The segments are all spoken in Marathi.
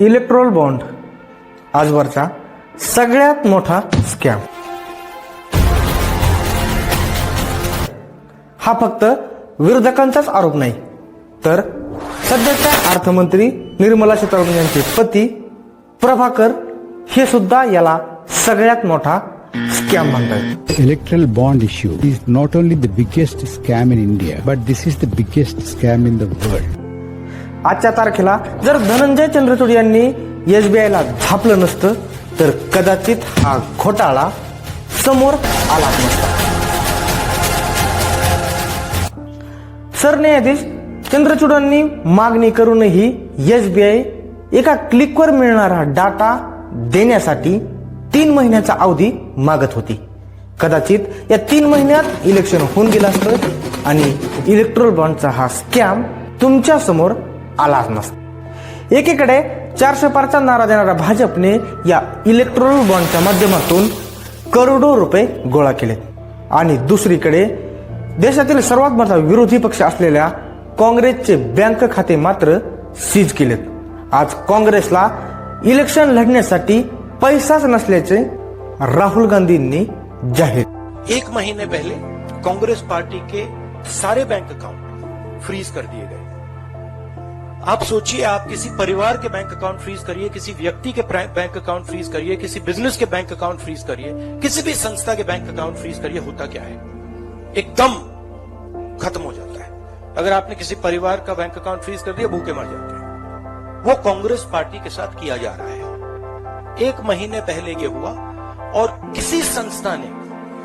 इलेक्ट्रोल बॉन्ड आजवरचा सगळ्यात मोठा स्कॅम. हा फक्त विरोधकांचाच आरोप नाही तर सध्याच्या अर्थमंत्री निर्मला सीतारामन यांचे पती प्रभाकर हे सुद्धा याला सगळ्यात मोठा स्कॅम म्हणतात. Electoral bond issue is not only the biggest scam in India but this is the biggest scam in the world आजच्या तारखेला जर धनंजय चंद्रचूड यांनी एस बी आयला झापलं नसतं तर कदाचित हा घोटाळा समोर आला नसता. सरन्यायाधीश चंद्रचूडांनी मागणी करूनही एस बी आय एका क्लिकवर मिळणारा डाटा देण्यासाठी तीन महिन्याचा अवधी मागत होती. कदाचित या तीन महिन्यात इलेक्शन होऊन गेलं असतं आणि इलेक्ट्रोल बॉन्डचा हा स्कॅम तुमच्यासमोर आलाच नसता. एकीकडे चारशे पारचा नारा देणाऱ्या भाजपने या इलेक्ट्रोल बॉन्डच्या माध्यमातून करोडो रुपये गोळा केलेत आणि दुसरीकडे देशातील सर्वात मोठा विरोधी पक्ष असलेल्या काँग्रेसचे बँक खाते मात्र सीज केलेत. आज काँग्रेसला इलेक्शन लढण्यासाठी पैसाच नसल्याचे राहुल गांधींनी जाहीर एक महीने पहले कांग्रेस पार्टी के सारे बैंक अकाउंट फ्रीज कर दिए गए. आप सोचिए, आप किसी परिवार के बैंक अकाउंट फ्रीज करिए, किसी व्यक्ति के बैंक अकाउंट फ्रीज करिए, किसी बिज़नेस के बैंक अकाउंट फ्रीज करिए, किसी भी संस्था के बैंक अकाउंट फ्रीज करिए, होता क्या है? एकदम खत्म हो जाता है। अगर आपने किसी परिवार का बैंक अकाउंट फ्रीज कर दिया, भूखे मर जाते हैं। वो कांग्रेस पार्टी के साथ किया जा रहा है। एक महीने पहले ये हुआ और किसी संस्था ने,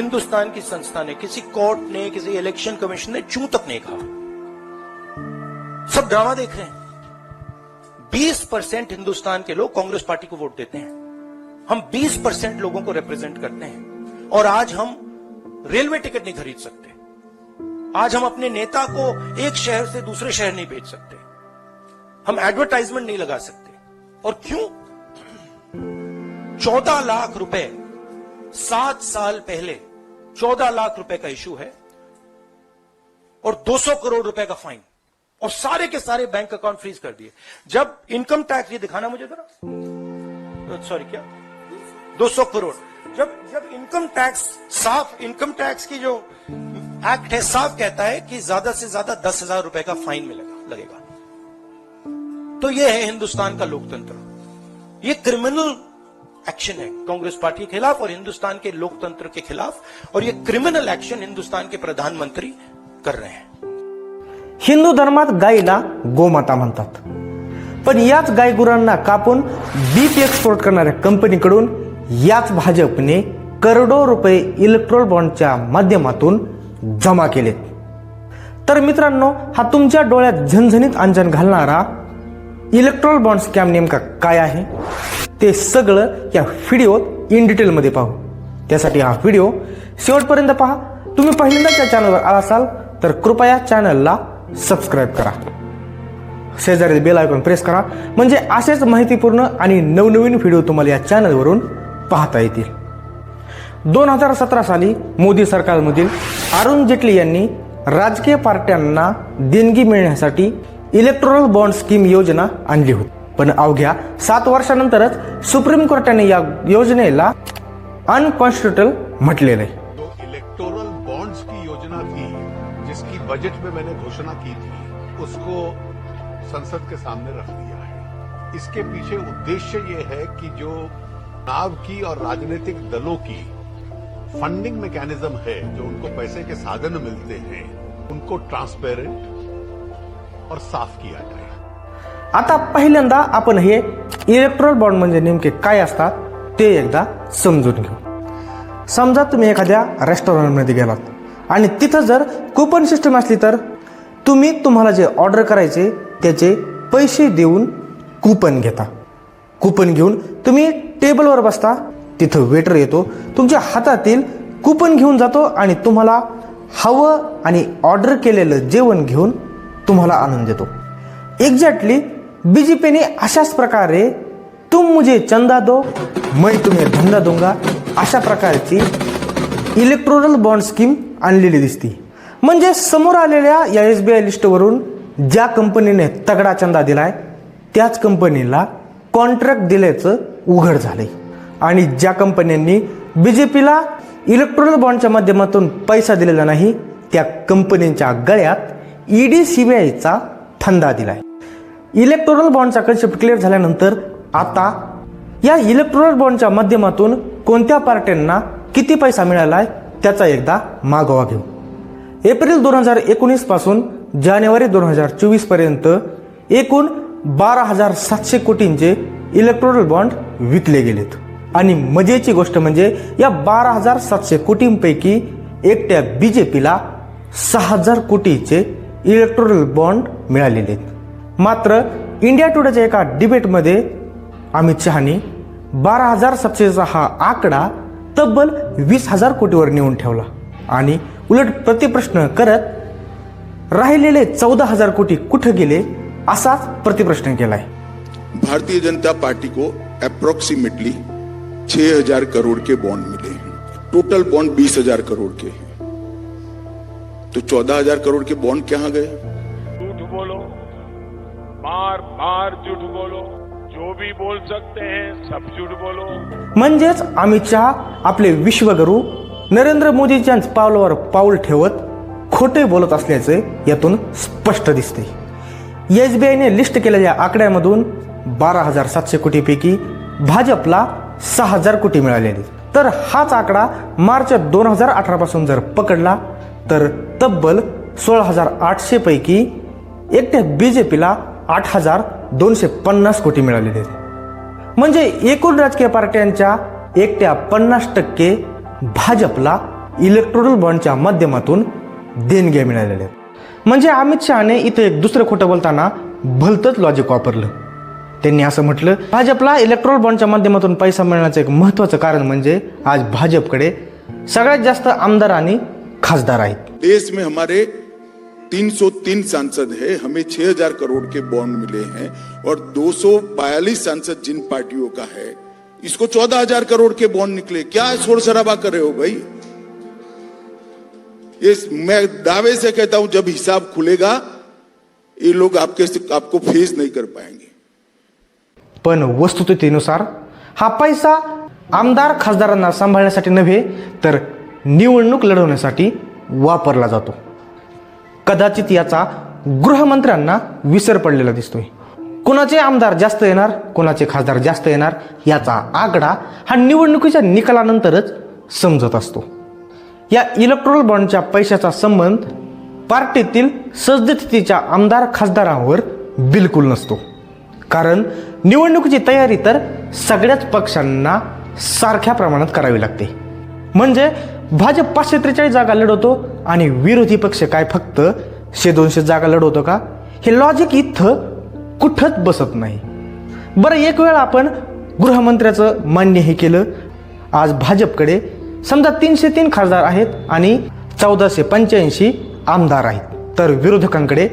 हिंदुस्तान की संस्था ने, किसी कोर्ट ने, किसी इलेक्शन कमीशन ने चू तक नहीं कहा। सब ड्रामा देख रहे हैं। 20 परसेंट हिंदुस्तान के लोग कांग्रेस पार्टी को वोट देते हैं। हम 20 परसेंट लोगों को रिप्रेजेंट करते हैं। और आज हम रेलवे टिकट नहीं खरीद सकते। आज हम अपने नेता को एक शहर से दूसरे शहर नहीं भेज सकते। हम एडवर्टाइजमेंट नहीं लगा सकते। और क्यों? चौदह लाख रुपए, सात साल पहले चौदह लाख रुपए का इशू है और 200 करोड़ रुपए का फाइन और सारे के सारे बैंक अकाउंट फ्रीज कर दिए। जब इनकम टैक्स ये दिखाना मुझे जरा। सॉरी क्या? 200 करोड़। जब जब इनकम टैक्स साफ़ इनकम टैक्स की जो एक्ट है, साफ़ कहता है कि ज़्यादा से ज़्यादा दस हज़ार रुपए का फाइन मिलेगा, लगेगा। तो ये है हिंदुस्तान का लोकतंत्र। ये क्रिमिनल एक्शन है, कांग्रेस पार्टी के खिलाफ और हिंदुस्तान के लोकतंत्र के खिलाफ। और ये क्रिमिनल एक्शन हिंदुस्तान के प्रधानमंत्री कर रहे हैं। हिंदू धर्मात गायीला गोमाता म्हणतात. पण याच गायगुरांना कापून बीप एक्सपोर्ट करणाऱ्या कंपनीकडून याच भाजपने करोडो रुपये इलेक्ट्रोल बॉन्डच्या माध्यमातून जमा केलेत. तर मित्रांनो हा तुमच्या डोळ्यात झणझणीत अंजन घालणारा इलेक्ट्रोल बॉन्ड स्कॅम नेमका काय आहे? ते सगळं या व्हिडिओत इन डिटेलमध्ये पाहू. त्यासाठी हा व्हिडिओ शेवटपर्यंत पहा. तुम्ही पहिल्यांदा त्या चॅनलवर आला असाल तर कृपया चॅनलला सबस्क्राईब करा. शेजारी बेल आयकॉन प्रेस करा. म्हणजे असेच माहितीपूर्ण आणि नवनवीन व्हिडिओ तुम्हाला या चॅनलवरून पाहता येतील. दोन हजार सतरा साली मोदी सरकारमधील अरुण जेटली यांनी राजकीय पार्ट्यांना देणगी मिळण्यासाठी इलेक्ट्रोल बॉन्ड स्कीम योजना आणली होती. पण अवघ्या सात वर्षानंतरच सुप्रीम कोर्टाने या योजनेला अनकॉन्स्टिट्युटल म्हटलेलं आहे. बजट में मैंने घोषणा की थी उसको संसद के सामने रख दिया है। इसके पीछे उद्देश्य ये है कि जो चुनाव की और राजनीतिक दलों की फंडिंग मैकेनिज्म है जो उनको पैसे के साधन मिलते हैं उनको ट्रांसपेरेंट और साफ किया जाए। आता पहिल्यांदा आपण हे इलेक्ट्रोल बॉन्ड म्हणजे नेमके काय असतात ते एकदा समजून घेऊ. समजा तुम्ही एखाद्या रेस्टॉरंटमध्ये गेलात. आणि तिथं जर कुपन सिस्टम असली तर तुम्ही तुम्हाला जे ऑर्डर करायचे त्याचे पैसे देऊन कुपन घेता. कुपन घेऊन तुम्ही टेबलवर बसता तिथं वेटर येतो तुमच्या हातातील कुपन घेऊन जातो आणि तुम्हाला हवं आणि ऑर्डर केलेलं जेवण घेऊन तुम्हाला आणून देतो. एक्झॅक्टली पीने अशाच प्रकारे तुम मुझे चंदा दो मैं तुम्हें धंदा दूंगा अशा प्रकारची इलेक्ट्रोरल बॉन्ड स्कीम आणलेली दिसती. म्हणजे समोर आलेल्या या एस बी आय लिस्टवरून ज्या कंपनीने तगडा चंदा दिलाय त्याच कंपनीला कॉन्ट्रॅक्ट दिल्याचं उघड झालंय. आणि ज्या कंपन्यांनी बी जे पीला इलेक्ट्रॉनिक बॉन्डच्या माध्यमातून पैसा दिलेला नाही त्या कंपन्यांच्या गळ्यात ईडी सीबीआयचा फंदा दिलाय. इलेक्ट्रॉनिक बॉन्डचा कन्सेप्ट क्लिअर झाल्यानंतर आता या इलेक्ट्रॉनिक बॉन्डच्या माध्यमातून कोणत्या पार्ट्यांना किती पैसा मिळालाय त्याचा एकदा मागोवा घेऊ. एप्रिल दोन हजार एकोणीसपासून जानेवारी दोन हजार चोवीसपर्यंत एकूण बारा हजार सातशे कोटींचे इलेक्ट्रॉनिक बॉन्ड विकले गेलेत. आणि मजेची गोष्ट म्हणजे या बारा हजार सातशे कोटींपैकी एकट्या बी जे पीला सहा हजार कोटीचे इलेक्ट्रॉनिक बॉन्ड मिळालेले आहेत. मात्र इंडिया टुडेच्या एका डिबेटमध्ये अमित शहानी बारा हजार सातशेचा हा आकडा तब्बल वीस हजार कोटीवर नेऊन ठेवला. आणि उलट प्रतिप्रश्न करत राहिलेले चौदा हजार कोटी कुठं गेले असाच प्रतिप्रश्न केलाय. भारतीय जनता पार्टी को अप्रोक्सीमेटली 6000 करोड़ के बॉन्ड मिले हैं. टोटल बॉन्ड बीस हजार करोड़ के हैं. तो चौदह हजार करोड़ के बॉन्ड कहाँ गए? झूठ बोलो बार बार झूठ बोलो। जो भी बोल सकते हैं सब झूठ बोलो। म्हणजेच अमित शहा आपले विश्वगुरू नरेंद्र मोदींच्याच पावलावर पाऊल ठेवत खोटे बोलत असल्याचे यातून स्पष्ट दिसते. एस बी आयने लिस्ट केलेल्या आकड्यामधून बारा हजार सातशे कोटीपैकी भाजपला सहा हजार कोटी मिळालेले. तर हाच आकडा मार्च दोन हजार अठरापासून जर पकडला तर तब्बल सोळा हजार आठशेपैकी एकट्या बी जे पीला आठ हजार दोनशे पन्नास कोटी मिळालेले आहेत. म्हणजे एकूण राजकीय पार्ट्यांच्या एकट्या पन्नास टक्के भाजपला इलेक्ट्रॉनिक बॉन्डच्या माध्यमातून देणग्या मिळालेल्या आहेत. म्हणजे अमित शहाने इथं एक दुसरं खोटं बोलताना भलतंच लॉजिक वापरलं. त्यांनी असं म्हटलं भाजपला इलेक्ट्रोल बॉन्डच्या माध्यमातून पैसा मिळण्याचं एक महत्त्वाचं कारण म्हणजे आज भाजपकडे सगळ्यात जास्त आमदार आणि खासदार आहेत. देश में हमारे 303 सांसद है हमें 6000 करोड़ के बॉन्ड मिले हैं और 242 सांसद जिन पार्टियों का है इसको 14000 करोड़ के बॉन्ड निकले। क्या शोर शराबा कर रहे हो भाई? ये मैं दावे से कहता हूं जब हिसाब खुलेगा ये लोग आपके आपको फेस नहीं कर पाएंगे। पण वस्तुस्थितीनुसार हा पैसा आमदार खासदारांना सांभाळण्यासाठी नव्हे तर निवडणूक लढवण्यासाठी वापरला जातो. कदाचित याचा गृहमंत्र्यांना विसर पडलेला दिसतोय. कुणाचे आमदार जास्त येणार कुणाचे खासदार जास्त येणार याचा आकडा हा निवडणुकीच्या निकालानंतरच समजत असतो. या इलेक्ट्रॉल बॉन्डच्या पैशाचा संबंध पार्टीतील सद्यस्थितीच्या आमदार खासदारांवर बिलकुल नसतो. कारण निवडणुकीची तयारी तर सगळ्याच पक्षांना सारख्या प्रमाणात करावी लागते. म्हणजे भाजप पाचशे त्रेचाळीस जागा लढवतो आणि विरोधी पक्ष काय फक्त शे दोनशे जागा लढवतो का? हे लॉजिक इथं कुठंच बसत नाही. बरं एक वेळ आपण गृहमंत्र्याचं मान्य हे केलं. आज भाजपकडे समजा तीनशे तीन खासदार आहेत आणि चौदाशे पंच्याऐंशी आमदार आहेत. तर विरोधकांकडे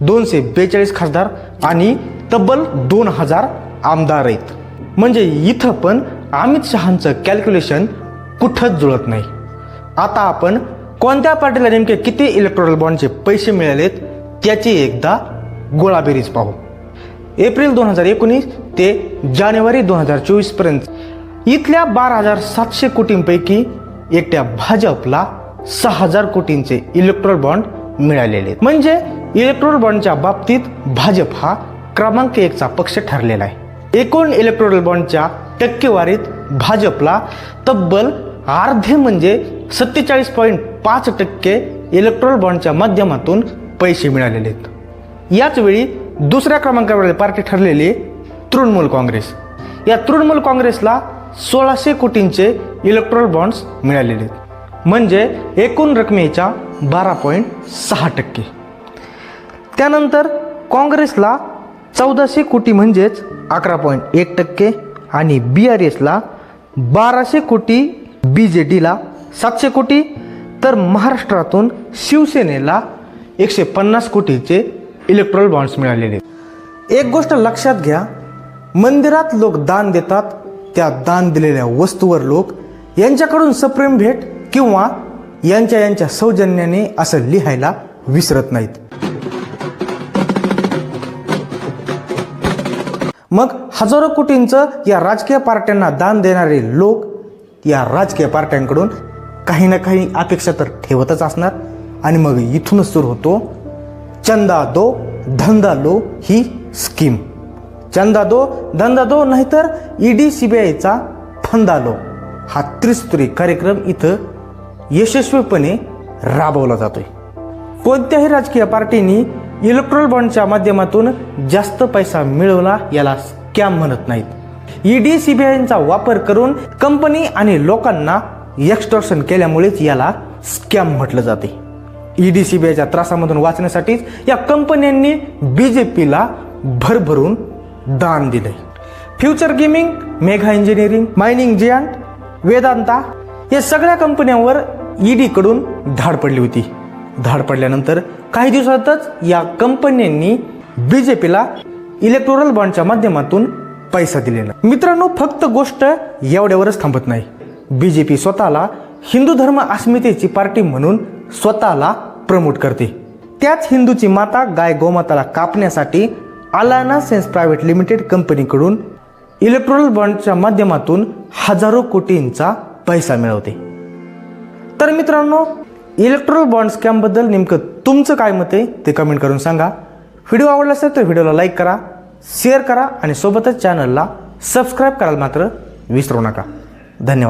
दोनशे बेचाळीस खासदार आणि तब्बल दोन हजार आमदार आहेत. म्हणजे इथं पण अमित शहांचं कॅल्क्युलेशन कुठंच जुळत नाही. आता आपण कोणत्या पार्टीला नेमके किती इलेक्ट्रॉल बॉन्डचे पैसे मिळालेत त्याची एकदा गोळाबेरीज पाहू. एप्रिल दोन हजार एकोणीस ते जानेवारी दोन हजार चोवीसपर्यंत. इथल्या बारा हजार सातशे कोटींपैकी एकट्या भाजपला सहा हजार कोटींचे इलेक्ट्रॉल बॉन्ड मिळालेले आहेत. म्हणजे इलेक्ट्रॉल बॉन्डच्या बाबतीत भाजप हा क्रमांक एकचा पक्ष ठरलेला आहे. एकूण इलेक्ट्रॉनिक बॉन्डच्या टक्केवारीत भाजपला तब्बल अर्धे म्हणजे सत्तेचाळीस पॉईंट पाच टक्के इलेक्ट्रॉल बॉन्डच्या माध्यमातून पैसे मिळालेले आहेत. याचवेळी दुसऱ्या क्रमांकावर पार्टी ठरलेली तृणमूल काँग्रेस. या तृणमूल काँग्रेसला सोळाशे कोटींचे इलेक्ट्रॉल बॉन्ड्स मिळालेले आहेत. म्हणजे एकूण रकमेच्या बारा पॉईंट सहा टक्के. त्यानंतर काँग्रेसला चौदाशे कोटी म्हणजेच अकरा पॉईंट एक टक्के आणि बी आर एसला बाराशे कोटी बी जे डीला सातशे कोटी तर महाराष्ट्रातून शिवसेनेला एकशे पन्नास कोटीचे इलेक्ट्रॉल बॉन्ड्स मिळालेले. एक गोष्ट लक्षात घ्या मंदिरात लोक दान देतात त्या दान दिलेल्या वस्तूवर लोक यांच्याकडून सप्रेम भेट किंवा यांच्या यांच्या सौजन्याने असं लिहायला विसरत नाहीत. मग हजारो कोटींचं या राजकीय पार्ट्यांना दान देणारे लोक या राजकीय पार्ट्यांकडून काही ना काही अपेक्षा तर ठेवतच असणार. आणि मग इथूनच सुरू होतो चंदा दो धंदा लो ही स्कीम चंदा दो धंदा दो नाहीतर ईडी आयचा फंदा लो. हा त्रिस्तरी कार्यक्रम इथं यशस्वीपणे राबवला जातोय. कोणत्याही राजकीय पार्टीनी इलेक्ट्रॉल बॉन्डच्या माध्यमातून जास्त पैसा मिळवला याला स्कॅम म्हणत नाहीत. ईडी सीबीआयचा वापर करून कंपनी आणि लोकांना एक्स्टॉर्शन केल्यामुळेच याला स्कॅम म्हटलं जाते. ईडी आयच्या त्रासामधून वाचण्यासाठीच या कंपन्यांनी बी जे पीला भरभरून दान दिलंय. Future gaming Megha engineering mining giant Vedanta या सगळ्या कंपन्यांवर ईडी कडून धाड पडली होती. धाड पडल्यानंतर काही दिवसातच या कंपन्यांनी बी जे पीला इलेक्टोरल बॉन्डच्या माध्यमातून पैसा दिलेला. मित्रांनो फक्त गोष्ट एवढ्यावरच थांबत नाही. बी जे पी स्वतःला हिंदू धर्म अस्मितेची पार्टी म्हणून स्वतःला प्रमोट करते. त्याच हिंदूची माता गाय गोमाताला कापण्यासाठी अलाना सेन्स प्रायव्हेट लिमिटेड कंपनीकडून इलेक्ट्रोल बॉन्डच्या माध्यमातून हजारो कोटींचा पैसा मिळवते. तर मित्रांनो इलेक्ट्रोल बॉन्ड स्कॅमबद्दल नेमकं तुमचं काय मत आहे ते कमेंट करून सांगा. व्हिडिओ आवडला असेल तर व्हिडिओला लाईक करा शेअर करा आणि सोबतच चॅनलला सबस्क्राईब करायला मात्र विसरू नका. धन्यवाद.